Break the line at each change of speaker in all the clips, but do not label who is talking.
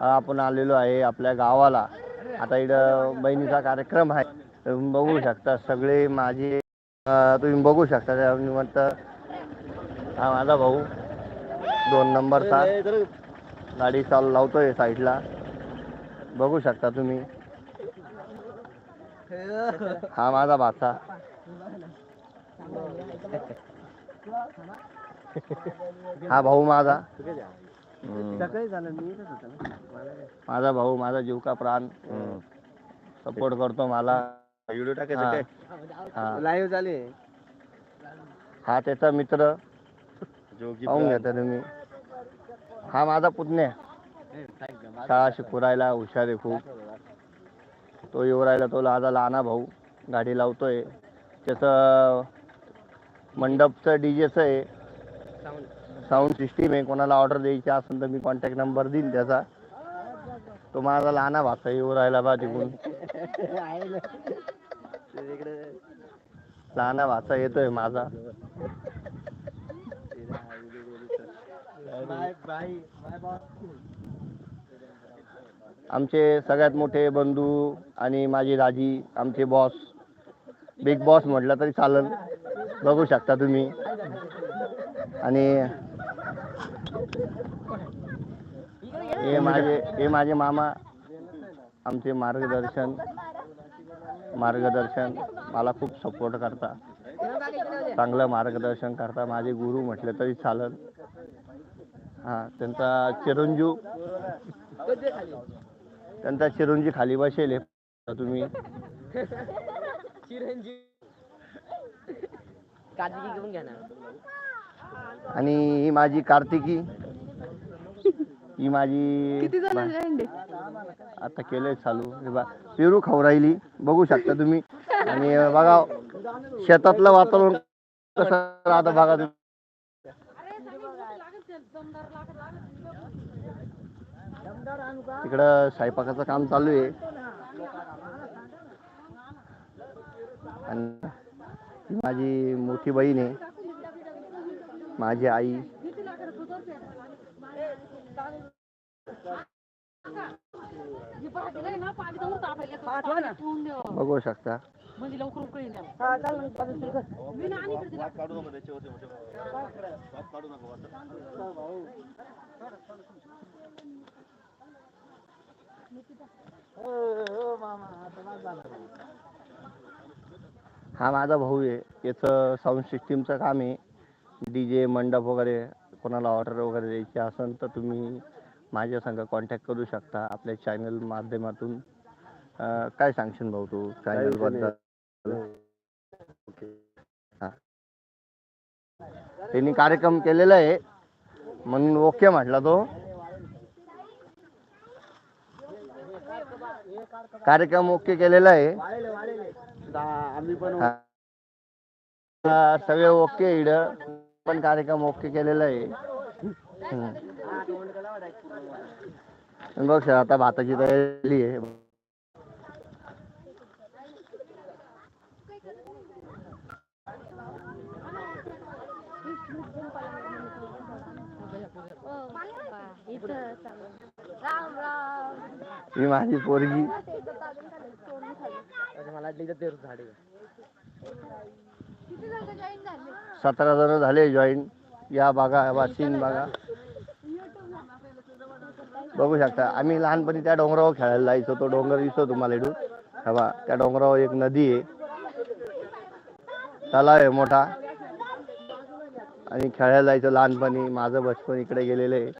आपण आलेलो आहे आपल्या गावाला. आता इकडं बहिणीचा कार्यक्रम आहे. तुम्ही बघू शकता सगळे माझे तुम्ही बघू शकता त्या हा माझा भाऊ. दोन नंबरचा. गाडी चालू लावतोय साईडला. बघू शकता तुम्ही. हा माझा भाचा. हा भाऊ माझा. हम्म.
सकाळी झालं मी इथंच होतो ना. मला काय.
माझा भाऊ माझा जीव का प्राण. सपोर्ट करतो मला.
व्हिडिओ
हा.
टाकायचं
हा.
लाईव्ह आहे
हा त्याचा मित्र.
जोगी
पाहून घेता तुम्ही हा माझा पुतण्या शाळा शिकू राहिला हुशार आहे खूप. तो येऊ राहिला तो माझा लहाना भाऊ. गाडी लावतोय. त्याचं मंडपचं डीजेचं आहे. साऊंड सिस्टीम आहे कोणाला ऑर्डर द्यायची असेल तर मी कॉन्टॅक्ट नंबर देईन त्याचा. तो माझा लहाना भाचा येऊ राहिला बा तिकडून. लहाना भाचा येतोय माझा. आमचे सगळ्यात मोठे बंधू आणि माझी दाजी आमचे बॉस बिग बॉस म्हटलं तरी चालेल. बघू शकता तुम्ही. आणि हे माझे हे माझे मामा आमचे मार्गदर्शन मार्गदर्शन मला खूप सपोर्ट करता. चांगलं मार्गदर्शन करता. माझे गुरु म्हटले तरी चालेल. हा त्यांचा चिरंजीव त्यांचा चिरंजी खाली बसेल हे तुम्ही.
कार्तिकी घेऊन घ्या ना.
आणि ही माझी कार्तिकी. ही माझी
किती जणांचे अंडे
आता केलंय चालू. हे बा पेरू खाऊ राहिली. बघू शकता तुम्ही. आणि बघा शेतातलं वातावरण कसं राहतं बघा तुम्ही. तिकडं स्वयंपाकाचं काम चालू आहे. आणि ही माझी मोठी बहीण आहे. माझी आई. बघू शकता. हा माझा भाऊ आहे. याचं साऊंड सिस्टीमचं काम आहे. डी जे मंडप वगैरे कोणाला ऑर्डर वगैरे द्यायची असेल तर तुम्ही माझ्या संग कॉन्टॅक्ट करू शकता आपल्या चॅनल माध्यमातून. अं, काय सांगशील भाऊ तू चॅनलबद्दल? हा. त्यांनी कार्यक्रम केलेला आहे. म्हणून ओके म्हटला तो. कार्यक्रम ओके केलेला आहे.
आम्ही पण
हा. सगळे ओके इड पण कार्यक्रम ओके केलेला आहे. बघ सर आता भाताची तयारी आहे. ही माझी पोरगी.
मला झाडे
ते
सतरा जण झाले जॉईन या बागा बा बागा. बघू शकता आम्ही लहानपणी त्या डोंगरावर खेळायला जायचो. तो डोंगर दिसतो तुम्हाला इथून. हवा त्या डोंगरावर एक नदी आहे. तलाव आहे मोठा. आणि खेळायला जायचो लहानपणी. माझं बचपन इकडे गेलेलं आहे.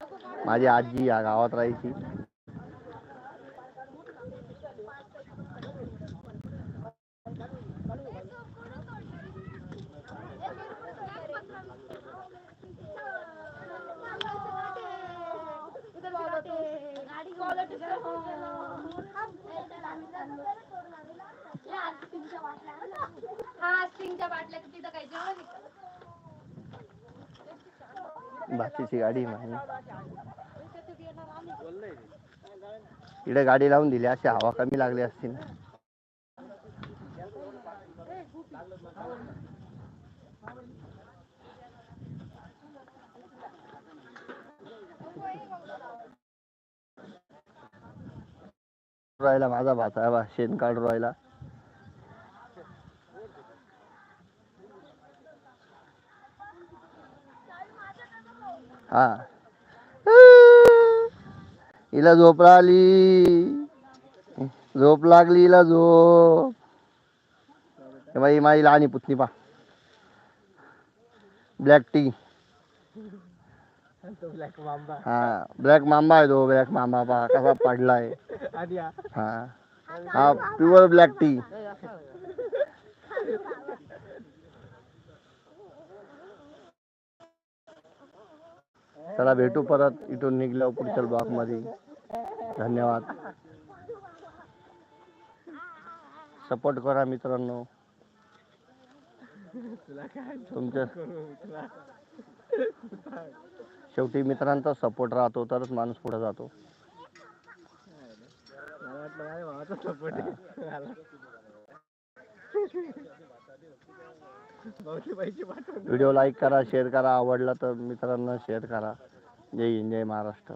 माझी आजी या गावात राहायची. बाकीची गाडी माझी इकडे गाडी लावून दिली अशी हवा कमी लगे असती ना. राहिला माझा आहे बा शेण काढून राहिला हा. हिला झोप आली झोप लागली हिला झोप. हे बाई माझी लहानी पुतणी पा ब्लॅक टी
तो
हा ब्लॅक मांबा आहे तो ब्लॅक मांबा पा कसा पडलाय.
हा.
हा प्युअर ब्लॅक टी चला भेटू परत. इथून निघलो पुढच्या ब्लॉकमध्ये धन्यवाद. सपोर्ट करा मित्रांनो. तुमच्या शेवटी मित्रांचा सपोर्ट राहतो तरच माणूस पुढे जातो.
म्हटलं वाटलं माझ्या भावाचा सपोर्ट आहे भाऊचे पैसे पाठवून
व्हिडिओ लाईक करा शेअर करा. आवडला तर मित्रांना शेअर करा. जय हिंद जय महाराष्ट्र.